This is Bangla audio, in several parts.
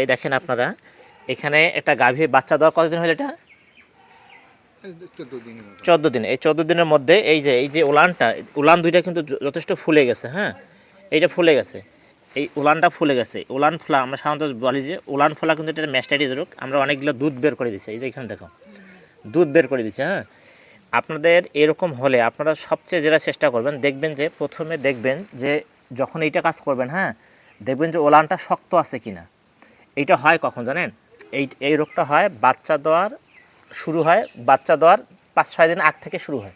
এই দেখেন আপনারা, এখানে একটা গাভী বাচ্চা দেওয়ার কতদিন হলো এটা? চোদ্দ দিন। এই চোদ্দ দিনের মধ্যে এই যে এই যে উলানটা, উলান দুইটা কিন্তু যথেষ্ট ফুলে গেছে হ্যাঁ? এইটা ফুলে গেছে। এই উলানটা ফুলে গেছে। উলান ফোলা, আমরা সাধারণত বলি যে উলান ফোলা কিন্তু এটা ম্যাস্টাইটিস রোগ। আমরা অনেকগুলো দুধ বের করে দিচ্ছি এই যে এখানে দেখো, দুধ বের করে দিচ্ছে হ্যাঁ? আপনাদের এরকম হলে আপনারা সবচেয়ে যেটা চেষ্টা করবেন, দেখবেন যে প্রথমে দেখবেন যে যখন এইটা কাজ করবেন হ্যাঁ? দেখবেন যে ওলানটা শক্ত আছে কিনা। এইটা হয় কখন জানেন? এই এই রোগটা হয় বাচ্চা দেওয়ার শুরু হয় বাচ্চা দেওয়ার পাঁচ ছয় দিন আগ থেকে শুরু হয়।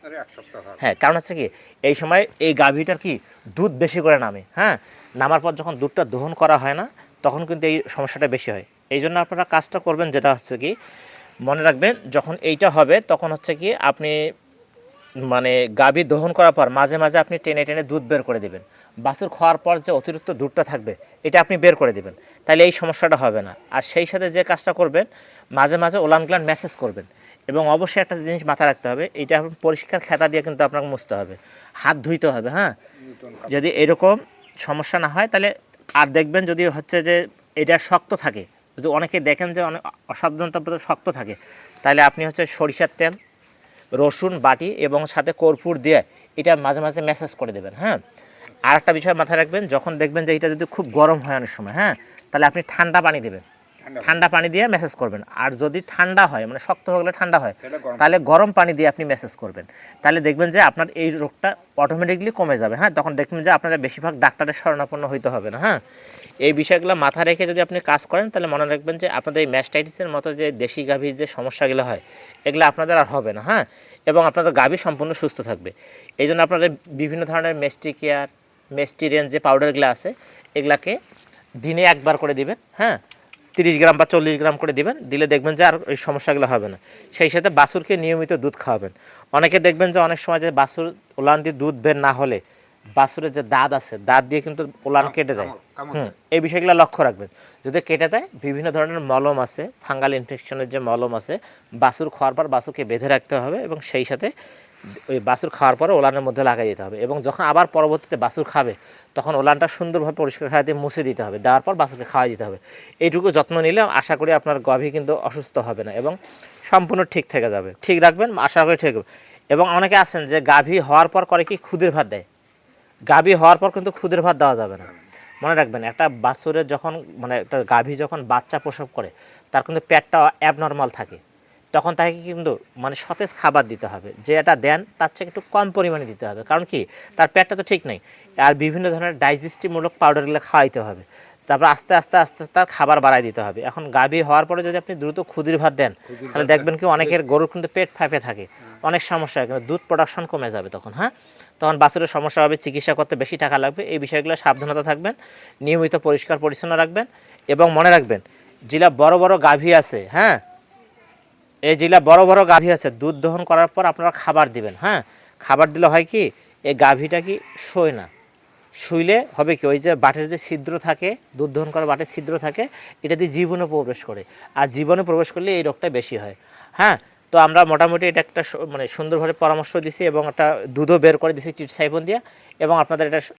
হ্যাঁ কারণ হচ্ছে কি এই সময় এই গাভীটার কি দুধ বেশি করে নামে হ্যাঁ? নামার পর যখন দুধটা দহন করা হয় না তখন কিন্তু এই সমস্যাটা বেশি হয়। এই জন্য আপনারা কাজটা করবেন যেটা হচ্ছে কি মনে রাখবেন যখন এইটা হবে তখন হচ্ছে কি আপনি মানে গাভী দহন করার পর মাঝে মাঝে আপনি টেনে টেনে দুধ বের করে দেবেন। বাছুর খাওয়ার পর যে অতিরিক্ত দুধটা থাকবে, এটা আপনি বের করে দেবেন। তাহলে এই সমস্যাটা হবে না। আর সেই সাথে যে কাজটা করবেন, মাঝে মাঝে ওলান গ্লান মেসেজ করবেন। এবং অবশ্যই একটা জিনিস মাথায় রাখতে হবে, এটা পরিষ্কার খেতা দিয়ে কিন্তু আপনাকে মুছতে হবে। হাত ধুইতে হবে হ্যাঁ? যদি এরকম সমস্যা না হয়, তাহলে আর দেখবেন যদি হচ্ছে যে এটা শক্ত থাকে, যদি অনেকে দেখেন যে অনেক অসাবধানতা শক্ত থাকে, তাহলে আপনি হচ্ছে সরিষার তেল রসুন বাটি এবং সাথে কর্পূর দিয়ে এটা মাঝে মাঝে মেসেজ করে দেবেন হ্যাঁ? আর একটা বিষয় মাথায় রাখবেন যখন দেখবেন যে এটা যদি খুব গরম হয় অনেক সময় হ্যাঁ? তাহলে আপনি ঠান্ডা পানি দেবেন। ঠান্ডা ঠান্ডা পানি দিয়ে মেসেজ করবেন। আর যদি ঠান্ডা হয় মানে শক্ত হয়ে গেলে ঠান্ডা হয় তাহলে গরম পানি দিয়ে আপনি মেসেজ করবেন। তাহলে দেখবেন যে আপনার এই রোগটা অটোমেটিকলি কমে যাবে হ্যাঁ? তখন দেখবেন যে আপনারা বেশিরভাগ ডাক্তারের শরণাপন্ন হইতে হবে না হ্যাঁ? এই বিষয়গুলো মাথায় রেখে যদি আপনি কাজ করেন, তাহলে মনে রাখবেন যে আপনাদের এই ম্যাস্টাইটিসের মতো যে দেশি গাভীর যে সমস্যাগুলো হয়, এগুলো আপনাদের আর হবে না হ্যাঁ? এবং আপনাদের গাভী সম্পূর্ণ সুস্থ থাকবে। এই জন্য আপনাদের বিভিন্ন ধরনের মেস্টি কেয়ার, মেস্টিরিয়ান যে পাউডারগুলো আছে, এগুলাকে দিনে একবার করে দিবেন হ্যাঁ? তিরিশ গ্রাম বা চল্লিশ গ্রাম করে দিবেন, দিলে দেখবেন যে আর এই সমস্যাগুলো হবে না। সেই সাথে বাছুরকে নিয়মিত দুধ খাওয়াবেন। অনেকে দেখবেন যে অনেক সময় যে বাছুর ওলান দিয়ে দুধ বের না হলে বাছুরের যে দাঁত আছে দাঁত দিয়ে কিন্তু ওলান কেটে দেয়। এই বিষয়গুলো লক্ষ্য রাখবেন। যদি কেটে দেয় বিভিন্ন ধরনের মলম আছে ফাঙ্গাল ইনফেকশনের যে মলম আছে বাছুর খাওয়ার পর বাছুরকে বেঁধে রাখতে হবে এবং সেই সাথে ওই বাছুর খাওয়ার পরে ওলানের মধ্যে লাগাই দিতে হবে এবং যখন আবার পরবর্তীতে বাছুর খাবে তখন ওলানটা সুন্দরভাবে পরিষ্কার খাওয়া দিয়ে মুছে দিতে হবে। দেওয়ার পর বাছুরকে খাওয়াই দিতে হবে। এইটুকু যত্ন নিলে আশা করি আপনার গভী কিন্তু অসুস্থ হবে না এবং সম্পূর্ণ ঠিক থেকে যাবে। ঠিক রাখবেন আশা করি ঠিক এবং অনেকে আছেন যে গাভী হওয়ার পর করে কি খুদের ভাত দেয়? গাভী হওয়ার পর কিন্তু খুদের ভাত দেওয়া যাবে না। মনে রাখবেন একটা বাছুরের যখন মানে একটা গাভী যখন বাচ্চা প্রসব করে তার কিন্তু পেটটা অ্যাবনর্মাল থাকে। তখন তাকে কিন্তু মানে সতেজ খাবার দিতে হবে। যে এটা দেন তার চেয়ে একটু কম পরিমাণে দিতে হবে। কারণ কি? তার পেটটা তো ঠিক নেই। আর বিভিন্ন ধরনের ডাইজেস্টিভমূলক পাউডারগুলো খাওয়াইতে হবে। তারপর আস্তে আস্তে আস্তে আস্তে তার খাবার বাড়াই দিতে হবে। এখন গাভী হওয়ার পরে যদি আপনি দ্রুত ক্ষুদির ভাত দেন তাহলে দেখবেন কি অনেকের গরুর কিন্তু পেট ফাঁপে থাকে। অনেক সমস্যা হয়। কিন্তু দুধ প্রোডাকশন কমে যাবে তখন হ্যাঁ? তখন বাছুরের সমস্যা হবে, চিকিৎসা করতে বেশি টাকা লাগবে। এই বিষয়গুলো সাবধানতা থাকবেন, নিয়মিত পরিষ্কার পরিচ্ছন্ন রাখবেন এবং মনে রাখবেন যেটা বড় বড় গাভী আছে হ্যাঁ? এই যেগুলা বড় বড় গাভী আছে, দুধ দহন করার পর আপনারা খাবার দিবেন হ্যাঁ? খাবার দিলে হয় কি, এই গাভীটা কি শোয় না। শুইলে হবে কি, ওই যে বাটের যে ছিদ্র থাকে, দুধ দহন করা বাটের ছিদ্র থাকে, এটা দিয়ে জীবনে প্রবেশ করে। আর জীবনে প্রবেশ করলে এই রোগটা বেশি হয়। হ্যাঁ? তো আমরা মোটামুটি এটা একটা মানে সুন্দরভাবে পরামর্শ দিছি এবং একটা দুধও বের করে দিছি চিট সাইফোন দিয়ে এবং আপনাদের এটা